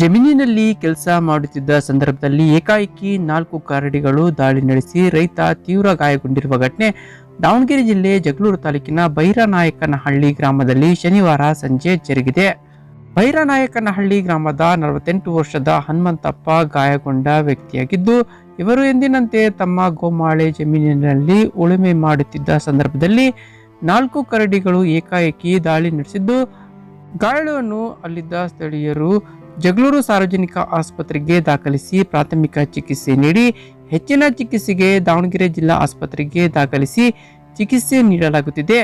ಜಮೀನಿನಲ್ಲಿ ಕೆಲಸ ಮಾಡುತ್ತಿದ್ದ ಸಂದರ್ಭದಲ್ಲಿ ಏಕಾಏಕಿ ನಾಲ್ಕು ಕರಡಿಗಳು ದಾಳಿ ನಡೆಸಿ ರೈತ ತೀವ್ರ ಗಾಯಗೊಂಡಿರುವ ಘಟನೆ. ದಾವಣಗೆರೆ ಜಿಲ್ಲೆ ಜಗಳೂರು ತಾಲೂಕಿನ ಬೈರನಾಯಕನಹಳ್ಳಿ ಗ್ರಾಮದಲ್ಲಿ ಶನಿವಾರ ಸಂಜೆ ಜರುಗಿದೆ. ಬೈರನಾಯಕನಹಳ್ಳಿ ಗ್ರಾಮದ ನಲವತ್ತೆಂಟು ವರ್ಷದ ಹನುಮಂತಪ್ಪ ಗಾಯಗೊಂಡ ವ್ಯಕ್ತಿಯಾಗಿದ್ದು, ಇವರು ಎಂದಿನಂತೆ ತಮ್ಮ ಗೋಮಾಳೆ ಜಮೀನಿನಲ್ಲಿ ಉಳುಮೆ ಮಾಡುತ್ತಿದ್ದ ಸಂದರ್ಭದಲ್ಲಿ ನಾಲ್ಕು ಕರಡಿಗಳು ಏಕಾಏಕಿ ದಾಳಿ ನಡೆಸಿದ್ದು. ಗಾಯಾಳುವನ್ನು ಅಲ್ಲಿದ್ದ ಸ್ಥಳೀಯರು ಜಗಳೂರು ಸಾರ್ವಜನಿಕ ಆಸ್ಪತ್ರೆಗೆ ದಾಖಲಿಸಿ ಪ್ರಾಥಮಿಕ ಚಿಕಿತ್ಸೆ ನೀಡಿ ಹೆಚ್ಚಿನ ಚಿಕಿತ್ಸೆಗೆ ದಾವಣಗೆರೆ ಜಿಲ್ಲಾ ಆಸ್ಪತ್ರೆಗೆ ದಾಖಲಿಸಿ ಚಿಕಿತ್ಸೆ ನೀಡಲಾಗುತ್ತಿದೆ.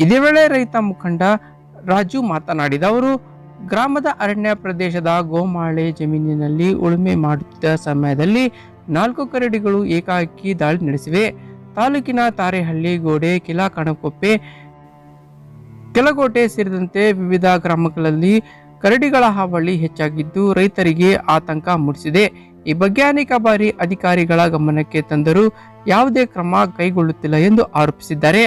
ಇದೇ ವೇಳೆ ರೈತ ಮುಖಂಡ ರಾಜು ಮಾತನಾಡಿದ ಅವರು, ಗ್ರಾಮದ ಅರಣ್ಯ ಪ್ರದೇಶದ ಗೋಮಾಳೆ ಜಮೀನಿನಲ್ಲಿ ಉಳುಮೆ ಮಾಡುತ್ತಿದ್ದ ಸಮಯದಲ್ಲಿ ನಾಲ್ಕು ಕರಡಿಗಳು ಏಕಾಏಕಿ ದಾಳಿ ನಡೆಸಿವೆ. ತಾಲೂಕಿನ ತಾರೆಹಳ್ಳಿ ಗೋಡೆ ಕಿಲಾಕಣಕೊಪ್ಪೆ ಕೆಲಗೋಟೆ ಸೇರಿದಂತೆ ವಿವಿಧ ಗ್ರಾಮಗಳಲ್ಲಿ ಕರಡಿಗಳ ಹಾವಳಿ ಹೆಚ್ಚಾಗಿದ್ದು ರೈತರಿಗೆ ಆತಂಕ ಮೂಡಿಸಿದೆ. ಈ ಬಗ್ಗೆ ಅನೇಕ ಬಾರಿ ಅಧಿಕಾರಿಗಳ ಗಮನಕ್ಕೆ ತಂದರೂ ಯಾವುದೇ ಕ್ರಮ ಕೈಗೊಳ್ಳುತ್ತಿಲ್ಲ ಎಂದು ಆರೋಪಿಸಿದ್ದಾರೆ.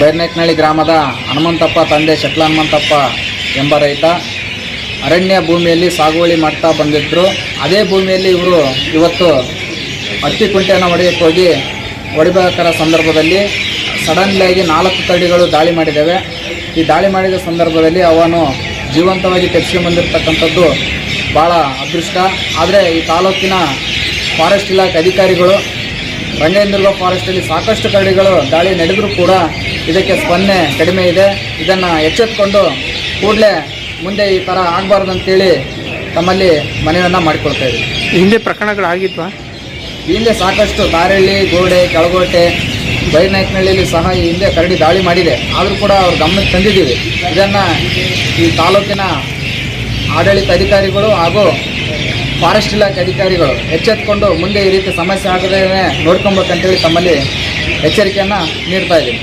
ಬೈರ್ನಾಯಕನಹಳ್ಳಿ ಗ್ರಾಮದ ಹನುಮಂತಪ್ಪ ತಂದೆ ಶಟ್ಲ ಹನುಮಂತಪ್ಪ ಎಂಬ ರೈತ ಅರಣ್ಯ ಭೂಮಿಯಲ್ಲಿ ಸಾಗುವಳಿ ಮಾಡ್ತಾ ಬಂದಿದ್ದರು ಅದೇ ಭೂಮಿಯಲ್ಲಿ ಇವರು ಇವತ್ತು ಹತ್ತಿ ಕುಂಟೆಯನ್ನು ಹೊಡೆಯಕ್ಕೆ ಹೋಗಿ ಹೊಡಿಬೇಕಾದ ಸಂದರ್ಭದಲ್ಲಿ ಸಡನ್ಲಿಯಾಗಿ ನಾಲ್ಕು ತಡಿಗಳು ದಾಳಿ ಮಾಡಿದ್ದಾವೆ ಈ ದಾಳಿ ಮಾಡಿದ ಸಂದರ್ಭದಲ್ಲಿ ಅವನು ಜೀವಂತವಾಗಿ ಬಂದಿರತಕ್ಕಂಥದ್ದು ಭಾಳ ಅದೃಷ್ಟ. ಆದರೆ ಈ ತಾಲೂಕಿನ ಫಾರೆಸ್ಟ್ ಇಲಾಖೆ ಅಧಿಕಾರಿಗಳು ರಂಗೇಂದ್ರಗ ಫಾರೆಸ್ಟಲ್ಲಿ ಸಾಕಷ್ಟು ಕರಡಿಗಳು ದಾಳಿ ನಡೆದರೂ ಕೂಡ ಇದಕ್ಕೆ ಸ್ಪಂದನೆ ಕಡಿಮೆ ಇದೆ. ಇದನ್ನು ಎಚ್ಚೆತ್ಕೊಂಡು ಕೂಡಲೇ ಮುಂದೆ ಈ ಥರ ಆಗಬಾರ್ದು ಅಂತೇಳಿ ತಮ್ಮಲ್ಲಿ ಮನವಿಯನ್ನು ಮಾಡಿಕೊಳ್ತಾ ಇದ್ದೀವಿ. ಹಿಂದೆ ಪ್ರಕರಣಗಳಾಗಿದ್ವಾ? ಹಿಂದೆ ಸಾಕಷ್ಟು ತಾರಳ್ಳಿ ಗೋಡೆ, ಕೆಳಗೋಟೆ ಬೈನಾಯ್ಕನಹಳ್ಳಿಯಲ್ಲಿ ಸಹ ಹಿಂದೆ ಕರಡಿ ದಾಳಿ ಮಾಡಿದೆ. ಆದರೂ ಕೂಡ ಅವ್ರ ಗಮನಕ್ಕೆ ತಂದಿದ್ದೀವಿ. ಇದನ್ನು ಈ ತಾಲೂಕಿನ ಆಡಳಿತ ಅಧಿಕಾರಿಗಳು ಹಾಗೂ ಫಾರೆಸ್ಟ್ ಇಲಾಖೆ ಅಧಿಕಾರಿಗಳು ಎಚ್ಚೆತ್ಕೊಂಡು ಮುಂದೆ ಈ ರೀತಿ ಸಮಸ್ಯೆ ಆಗದೇ ನೋಡ್ಕೊಬೇಕಂತೇಳಿ ತಮ್ಮಲ್ಲಿ ಎಚ್ಚರಿಕೆಯನ್ನು ನೀಡ್ತಾ ಇದ್ದೀವಿ.